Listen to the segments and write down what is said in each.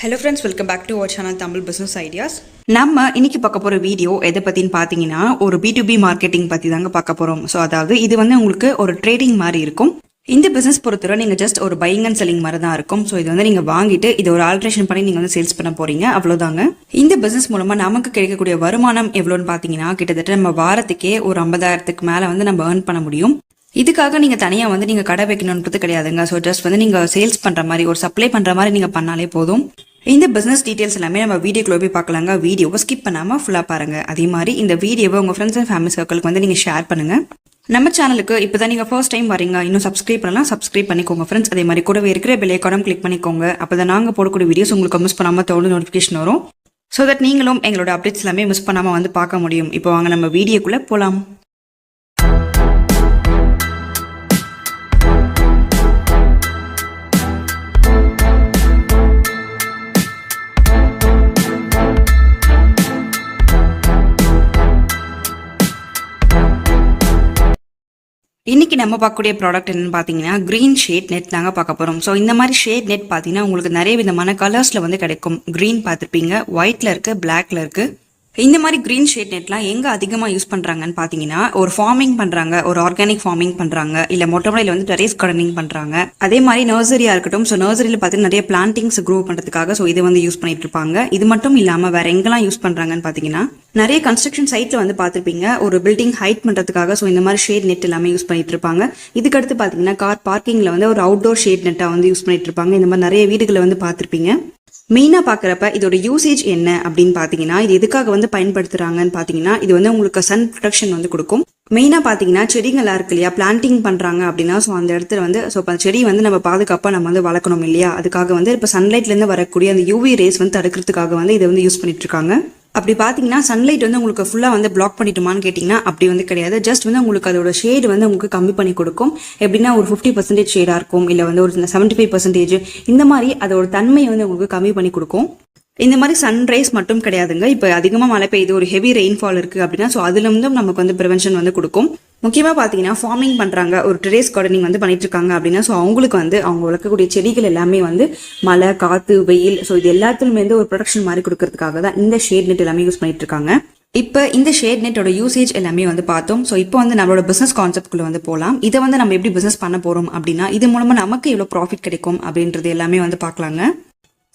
Hello friends welcome back to our channel Tamil business ideas நம்ம இன்னைக்கு பார்க்க போகிற வீடியோ எதை பற்றின்னு பார்த்தீங்கன்னா ஒரு பி டு பி மார்க்கெட்டிங் பற்றி தாங்க பார்க்க போகிறோம் ஸோ அதாவது இது வந்து உங்களுக்கு ஒரு ட்ரேடிங் மாதிரி இருக்கும். இந்த பிஸ்னஸ் பொறுத்தவரை நீங்கள் ஜஸ்ட் ஒரு பையிங் அண்ட் செல்லிங் மாதிரி தான் இருக்கும். ஸோ இது வந்து நீங்கள் வாங்கிட்டு இது ஒரு ஆல்ட்ரேஷன் பண்ணி நீங்கள் வந்து சேல்ஸ் பண்ண போறீங்க. அவ்வளோதாங்க இந்த பிஸ்னஸ் மூலமாக நமக்கு கிடைக்கக்கூடிய வருமானம் எவ்வளோன்னு பார்த்தீங்கன்னா கிட்டத்தட்ட நம்ம வாரத்துக்கே ஒரு ஐம்பதாயிரத்துக்கு மேலே வந்து நம்ம ஏர்ன் பண்ண முடியும். இதுக்காக நீங்கள் தனியாக வந்து நீங்கள் கடை வைக்கணுன்றது கிடையாதுங்க. ஸோ ஜஸ்ட் வந்து நீங்கள் சேல்ஸ் பண்ணுற மாதிரி ஒரு சப்ளை பண்ணுற மாதிரி நீங்கள் பண்ணாலே போதும். இந்த பிஸ்னஸ் டீடைல்ஸ் எல்லாமே நம்ம வீடியோக்குள்ள போய் பார்க்கலாங்க. வீடியோவை ஸ்கிப் பண்ணாமல் ஃபுல்லாக பாருங்க. அதே மாதிரி இந்த வீடியோவை உங்கள் ஃப்ரெண்ட்ஸ் அண்ட் ஃபேமிலி சர்க்கிளுக்கு வந்து நீங்கள் ஷேர் பண்ணுங்க. நம்ம சேனலுக்கு இப்போதான் நீங்கள் ஃபர்ஸ்ட் டைம் வரீங்க. இன்னும் சப்ஸ்கிரைப் பண்ணலாம் சப்ஸ்கிரைப் பண்ணிக்கோங்க ஃப்ரெண்ட்ஸ் அதே மாதிரி கூடவே இருக்கிற பெல் ஐக்கானம் கிளிக் பண்ணிக்கோங்க. அப்பதான் நாங்கள் போடக்கூடிய வீடியோஸ் உங்களுக்கு மிஸ் பண்ணாமல் தோணும் நோட்டிஃபிகேஷன் வரும். ஸோ தட் நீங்களும் எங்களோட அப்டேட்ஸ் எல்லாமே மிஸ் பண்ணாமல் வந்து பார்க்க முடியும். இப்போ வாங்க நம்ம வீடியோக்குள்ளே போகலாம் இன்னைக்கு நம்ம பார்க்கக்கூடிய ப்ராடக்ட் என்னென்னு பார்த்தீங்கன்னா க்ரீன் ஷேட் நெட் நாங்கள் பார்க்க போகிறோம் ஸோ இந்த மாதிரி ஷேட் நெட் பார்த்தீங்கன்னா உங்களுக்கு நிறைய விதமான கலர்ஸில் வந்து கிடைக்கும். க்ரீன் பார்த்துருப்பீங்க ஒயிட்ல இருக்கு பிளாக்ல இருக்கு. இந்த மாதிரி க்ரீன் ஷேட் நெட்லாம் எங்கே அதிகமாக யூஸ் பண்ணுறாங்கன்னு பார்த்தீங்கன்னா ஒரு ஃபார்மிங் பண்ணுறாங்க ஒரு ஆர்கானிக் ஃபார்மிங் பண்ணுறாங்க இல்லை மொட்டமலையில் வந்து டெரேஸ் கார்டனிங் பண்ணுறாங்க அதே மாதிரி நர்சரியாக இருக்கட்டும் ஸோ நர்சரியில் பார்த்தீங்கன்னா நிறைய பிளான்டிங்ஸ் க்ரோ பண்ணுறதுக்காக ஸோ இதை வந்து யூஸ் பண்ணிட்டு இருப்பாங்க. இது மட்டும் இல்லாமல் வேற எங்கெல்லாம் யூஸ் பண்ணுறாங்கன்னு பார்த்தீங்கன்னா நிறைய கன்ஸ்ட்ரக்ஷன் சைட்ல வந்து பார்த்துருப்பீங்க ஒரு பில்டிங் ஹைட் பண்ணுறதுக்காக ஸோ இந்த மாதிரி ஷேட் நெட் எல்லாமே யூஸ் பண்ணிட்டு இருப்பாங்க. இதுக்கடுத்து பார்த்தீங்கன்னா கார் பார்க்கிங்கில் வந்து ஒரு அவுட்டோர் ஷேட் நெட்டாக வந்து யூஸ் பண்ணிட்டு இருப்பாங்க. இந்த மாதிரி நிறைய வீடுகளை வந்து பார்த்துருப்பீங்க மெயினாக பார்க்குறப்ப இதோட யூசேஜ் என்ன அப்படின்னு பார்த்தீங்கன்னா இது எதுக்காக வந்து பயன்படுத்துகிறாங்கன்னு பார்த்தீங்கன்னா இது வந்து உங்களுக்கு சன் ப்ரொடெக்ஷன் வந்து கொடுக்கும். மெயினாக பார்த்தீங்கன்னா செடிங்களா இருக்கு இல்லையா பிளான்டிங் பண்ணுறாங்க அப்படின்னா ஸோ அந்த இடத்துல வந்து ஸோ இப்போ செடி வந்து நம்ம பாதுகாப்பாக நம்ம வந்து வளர்க்கணும் இல்லையா அதுக்காக வந்து இப்போ சன்லைட்லேருந்து வரக்கூடிய அந்த யூவி ரேஸ் வந்து தடுக்கிறதுக்காக வந்து இதை வந்து யூஸ் பண்ணிட்டு இருக்காங்க. அப்படி பார்த்தீங்கன்னா சன்லைட் வந்து உங்களுக்கு ஃபுல்லாக வந்து பிளாக் பண்ணிட்டுமான்னு கேட்டிங்கன்னா அப்படி வந்து கிடையாது. ஜஸ்ட் வந்து உங்களுக்கு அதோட ஷேடு வந்து உங்களுக்கு கம்மி பண்ணி கொடுக்கும். எப்படின்னா ஒரு ஃபிஃப்டி பர்சன்டேஜ் ஷேடாக இருக்கும் இல்லை வந்து ஒரு செவன்ட்டி ஃபைவ் பர்சன்டேஜ் இந்த மாதிரி அதோட தன்மையை வந்து உங்களுக்கு கம்மி பண்ணி கொடுக்கும். இந்த மாதிரி சன்ரைஸ் மட்டும் கிடையாதுங்க. இப்போ அதிகமாக மழை பெய்யுது ஒரு ஹெவி ரெயின்ஃபால் இருக்குது அப்படின்னா ஸோ அதுலேருந்தும் நமக்கு வந்து ப்ரிவென்ஷன் வந்து கொடுக்கும். முக்கியமாக பார்த்தீங்கன்னா ஃபார்மிங் பண்ணுறாங்க ஒரு டெரேஸ் கார்டனிங் வந்து பண்ணிட்டுருக்காங்க அப்படின்னா ஸோ அவங்களுக்கு வந்து அவங்க வளர்க்கக்கூடிய செடிகள் எல்லாமே வந்து மழை காற்று வெயில் ஸோ இது எல்லாத்துலையுமே வந்து ஒரு ப்ரொடக்ஷன் மாதிரி கொடுக்கறதுக்காக தான் இந்த ஷேட் நெட் எல்லாமே யூஸ் பண்ணிட்டு இருக்காங்க இப்போ இந்த ஷேட் நெட்டோட யூசேஜ் எல்லாமே வந்து பார்த்தோம். ஸோ இப்போ வந்து நம்மளோட பிஸ்னஸ் கான்செப்ட்குள்ளே வந்து போகலாம் இதை வந்து நம்ம எப்படி பிஸ்னஸ் பண்ண போகிறோம் அப்படின்னா இது மூலமாக நமக்கு எவ்வளோ ப்ராஃபிட் கிடைக்கும் அப்படின்றது எல்லாமே வந்து பார்க்கலாங்க.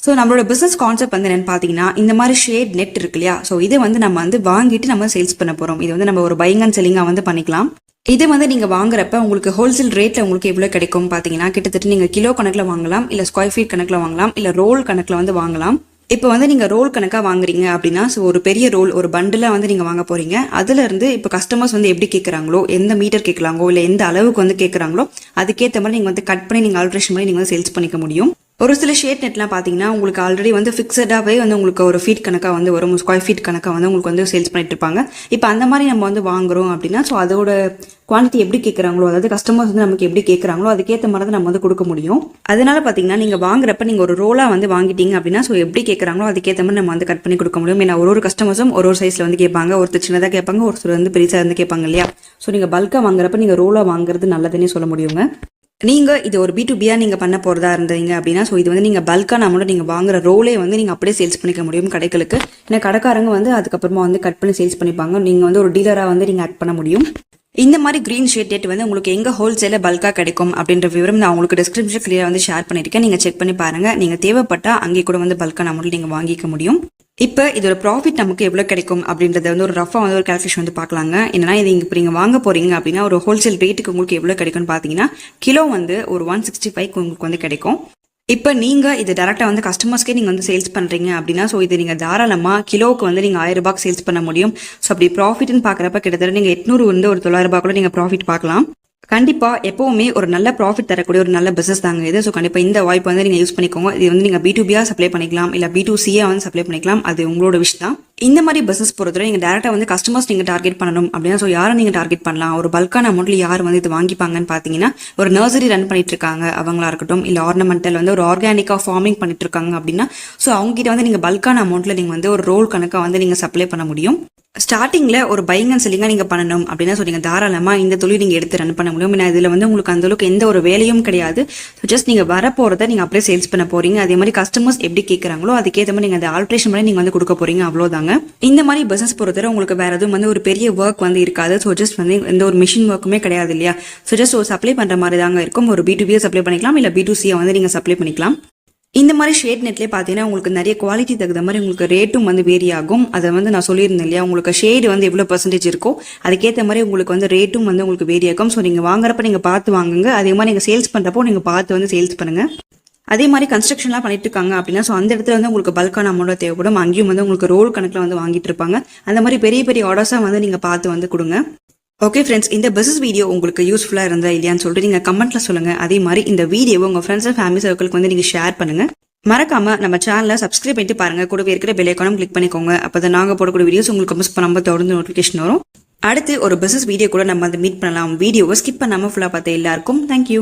ஸோ நம்மளோட பிசினஸ் கான்செப்ட் வந்து என்னன்னு பார்த்தீங்கன்னா இந்த மாதிரி ஷேட் நெட் இருக்கு இல்லையா ஸோ இதை வந்து நம்ம வந்து வாங்கிட்டு நம்ம சேல்ஸ் பண்ண போகிறோம் இது வந்து நம்ம ஒரு பையிங் அண்ட் செல்லிங்காக வந்து பண்ணிக்கலாம். இது வந்து நீங்கள் வாங்குறப்ப உங்களுக்கு ஹோல்சேல் ரேட்டில் உங்களுக்கு எவ்வளோ கிடைக்கும் பார்த்தீங்கன்னா கிட்டத்தட்ட நீங்கள் கிலோ கணக்கில் வாங்கலாம் இல்லை ஸ்கொயர் ஃபீட் கணக்கில் வாங்கலாம் இல்லை ரோல் கணக்கில் வந்து வாங்கலாம். இப்போ வந்து நீங்கள் ரோல் கணக்காக வாங்குறீங்க அப்படின்னா ஸோ ஒரு பெரிய ரோல் ஒரு பண்டிலாக வந்து நீங்கள் வாங்க போகிறீங்க அதுலேருந்து இப்போ கஸ்டமர்ஸ் வந்து எப்படி கேட்குறாங்களோ எந்த மீட்டர் கேட்கலாங்களோ இல்லை எந்த அளவுக்கு வந்து கேட்குறாங்களோ அதுக்கேற்ற மாதிரி நீங்கள் வந்து கட் பண்ணி நீங்கள் ஆல்ட்ரேஷன் பண்ணி நீங்கள் வந்து சேல்ஸ் பண்ணிக்க முடியும். ஒரு சில ஷேட் நெட்லாம் பார்த்தீங்கன்னா உங்களுக்கு ஆல்ரெடி வந்து ஃபிக்ஸடாகவே வந்து உங்களுக்கு ஒரு ஃபீட் கணக்காக வந்து வரும். ஸ்கொயர் ஃபீட் கணக்காக வந்து உங்களுக்கு வந்து சேல்ஸ் பண்ணிட்டு இருப்பாங்க. இப்போ அந்த மாதிரி நம்ம வந்து வாங்குறோம் அப்படின்னா ஸோ அதோட குவான்டிட்டி எப்படி கேட்குறாங்களோ அதாவது கஸ்டமர்ஸ் வந்து நமக்கு எப்படி கேட்குறாங்களோ அதுக்கேற்ற மாதிரி தான் நம்ம வந்து கொடுக்க முடியும். அதனால பார்த்தீங்கன்னா நீங்கள் வாங்குறப்ப நீங்கள் ஒரு ரோலாக வந்து வாங்கிட்டீங்க அப்படின்னா ஸோ எப்படி கேட்குறாங்களோ அதுக்கேற்ற மாதிரி நம்ம வந்து கட் பண்ணி கொடுக்க முடியும். ஏன்னா ஒரு ஒரு கஸ்டமர்ஸும் ஒரு ஒரு சைஸில் வந்து கேட்பாங்க. ஒருத்தர் சின்னதாக கேட்பாங்க ஒருத்தர் வந்து பெருசாக வந்து கேட்பாங்க இல்லையா? ஸோ நீங்கள் பல்காக வாங்குறப்ப நீங்கள் ரோலாக வாங்குறது நல்லதுன்னே சொல்ல முடியுங்க. நீங்கள் இது ஒரு பி டு பியா நீங்கள் பண்ண போகிறதா இருந்தீங்க அப்படின்னா ஸோ இது வந்து நீங்கள் பல்கான அமௌண்ட் நீங்கள் வாங்குற ரோலே வந்து நீங்கள் அப்படியே சேல்ஸ் பண்ணிக்க முடியும் கடைகளுக்கு. ஏன்னா கடைக்காரங்க வந்து அதுக்கப்புறமா வந்து கட் பண்ணி சேல்ஸ் பண்ணிப்பாங்க. நீங்கள் வந்து ஒரு டீலராக வந்து நீங்கள் ஆட் பண்ண முடியும். இந்த மாதிரி க்ரீன் ஷேட் டேட் வந்து உங்களுக்கு எங்கே ஹோல்சேலில் பல்காக கிடைக்கும் அப்படின்ற விவரம் நான் உங்களுக்கு டிஸ்கிரிப்ஷன் கிளியராக வந்து ஷேர் பண்ணியிருக்கேன். நீங்கள் செக் பண்ணி பாருங்கள் நீங்கள் தேவைப்பட்டால் அங்கே கூட வந்து பல்கான அமௌண்ட் நீங்கள் வாங்கிக்க முடியும். இப்போ இதோட ப்ராஃபிட் நமக்கு எவ்வளோ கிடைக்கும் அப்படின்றத வந்து ஒரு ரஃபாக வந்து ஒரு கால்குலேஷன் வந்து பார்க்கலாங்க. என்னன்னா இது இப்போ நீங்கள் வாங்க போகிறீங்க அப்படின்னா ஒரு ஹோல்சேல் ரேட்டுக்கு உங்களுக்கு எவ்வளோ கிடைக்கும்னு பார்த்தீங்கன்னா கிலோ வந்து ஒரு ஒன் சிக்ஸ்டி ஃபைவ் உங்களுக்கு வந்து கிடைக்கும். இப்போ நீங்கள் இது டேரெக்டாக வந்து கஸ்டமர்ஸ்க்கே நீங்கள் வந்து சேல்ஸ் பண்ணுறீங்க அப்படின்னா ஸோ இது நீங்கள் தாராளமாக கிலோவுக்கு வந்து நீங்கள் ஆயிரம் ரூபாய்க்கு சேல்ஸ் பண்ண முடியும். ஸோ அப்படி ப்ராஃபிட்னு பார்க்குறப்ப கிட்டத்தட்ட நீங்கள் எட்நூறு வந்து ஒரு தொள்ளாயிரம் ரூபாய் கூட நீங்கள் ப்ராஃபிட் பார்க்கலாம். கண்டிப்பாக எப்போவுமே ஒரு நல்ல ப்ராஃபிட் தரக்கூடிய ஒரு நல்ல பிஸ்னஸ் தாங்க இது. ஸோ கண்டிப்பாக இந்த வாய்ப்பு வந்து நீங்கள் யூஸ் பண்ணிக்கோங்க. இது வந்து நீங்கள் பி டூ சப்ளை பண்ணிக்கலாம். இல்லை பி டூ சியாக வந்து சப்ளை பண்ணிக்கலாம். அது உங்களோட விஷ் தான். இந்த மாதிரி பிஸ்னஸ் பொறுத்தவரை நீங்கள் டேரெக்டாக வந்து கஸ்டமர்ஸ் நீங்கள் டார்கெட் பண்ணணும் அப்படின்னா ஸோ யாரை நீங்கள் டார்கெட் பண்ணலாம்? ஒரு பல்கான அமௌண்ட்டில் யார் வந்து இது வாங்கிப்பாங்கன்னு பார்த்தீங்கன்னா ஒரு நர்சரி ரன் பண்ணிட்டு இருக்காங்க. அவங்களா இருக்கட்டும் இல்லை ஆர்னமெண்டல் வந்து ஒரு ஆர்கானிக்காக ஃபார்மிங் பண்ணிட்டு இருக்காங்க அப்படின்னா ஸோ அவங்ககிட்ட வந்து நீங்கள் பல்கான அமௌண்ட்டில் நீங்கள் வந்து ஒரு ரோல் கணக்காக வந்து நீங்கள் சப்ளை பண்ண முடியும். ஸ்டார்டிங்கில் ஒரு பைங் அண்ட் நீங்கள் பண்ணணும் அப்படின்னா சொன்னீங்க. தாராளமாக இந்த தொழில் நீங்கள் எடுத்து ரன் பண்ண முடியும். ஏன்னா இதில் வந்து உங்களுக்கு அந்தளவுக்கு எந்த ஒரு வேலையும் கிடையாது. ஸோ ஜஸ்ட் நீங்கள் வர போகிறத நீங்கள் அப்படியே சேல்ஸ் பண்ண போகிறீங்க அதே மாதிரி கஸ்டமர்ஸ் எப்படி கேட்குறாங்களோ அதுக்கேற்ற மாதிரி நீங்கள் அந்த ஆல்ட்ரேஷன் பண்ணி நீங்கள் வந்து கொடுக்க போறீங்க. அவ்வளோதாங்க இந்த மாதிரி பிஸ்னஸ் பொறுத்தவரை உங்களுக்கு வேறு எதுவும் வந்து ஒரு பெரிய ஒர்க் வந்து இருக்காது. ஸோ ஜஸ்ட் வந்து எந்த ஒரு மிஷின் ஒர்க்குமே கிடையாது இல்லையா? ஸோ ஜஸ்ட் ஒரு சப்ளை பண்ணுற மாதிரி தாங்க இருக்கும். ஒரு பி டு சப்ளை பண்ணிக்கலாம். இல்லை பி டு சியை வந்து நீங்கள் சப்ளை பண்ணிக்கலாம். இந்த மாதிரி ஷேட் நெட்லேயே பார்த்தீங்கன்னா உங்களுக்கு நிறைய குவாலிட்டி தகுந்த மாதிரி உங்களுக்கு ரேட்டும் வந்து வேரி ஆகும். அதை வந்து நான் சொல்லியிருந்தேன் இல்லையா? உங்களுக்கு ஷேடு வந்து எவ்வளோ பர்சன்டேஜ் இருக்கோ அதுக்கேற்ற மாதிரி உங்களுக்கு வந்து ரேட்டும் வந்து உங்களுக்கு வேரி ஆகும். ஸோ நீங்கள் வாங்குறப்ப நீங்கள் பார்த்து வாங்குங்க. அதே மாதிரி நீங்கள் சேல்ஸ் பண்ணுறப்போ நீங்கள் பார்த்து வந்து சேல்ஸ் பண்ணுங்கள் அதே மாதிரி கன்ஸ்ட்ரக்ஷன்லாம் பண்ணிட்டு இருக்காங்க அப்படின்னா ஸோ அந்த இடத்துல வந்து உங்களுக்கு பல்கான அமௌண்ட் தேவைப்படும். அங்கேயும் வந்து உங்களுக்கு ரோல் கணக்கில் வந்து வாங்கிட்டு இருப்பாங்க. அந்த மாதிரி பெரிய பெரிய ஆர்டர்ஸாக வந்து நீங்கள் பார்த்து வந்து கொடுங்க. ஓகே ஃப்ரெண்ட்ஸ் இந்த பிஸ்னஸ் வீடியோ உங்களுக்கு யூஸ்ஃபுல்லாக இருந்தா இல்லையான்னு சொல்லிட்டு நீங்கள் கமெண்ட்டில் சொல்லுங்கள் அதே மாதிரி இந்த வீடியோவை உங்கள் ஃப்ரெண்ட்ஸ் அண்ட் ஃபேமிலி சர்க்கிளுக்கு வந்து நீங்கள் ஷேர் பண்ணுங்கள் மறக்காம நம்ம சேனலை சப்ஸ்கிரைப் பண்ணிட்டு பாருங்க. கூடவே இருக்கிற பெல் ஐக்கானும் கிளிக் பண்ணிக்கோங்க. அப்பதான் நாங்கள் போடக்கூடிய வீடியோஸ் உங்களுக்கு மிஸ் பண்ணாமல் தொடர்ந்து நோட்டிஃபிகேஷன் வரும். அடுத்து ஒரு பிஸ்னஸ் வீடியோ கூட நம்ம வந்து மீட் பண்ணலாம். வீடியோவை ஸ்கிப் பண்ணாமல் ஃபுல்லாக பார்த்த எல்லாருக்கும் தேங்க்யூ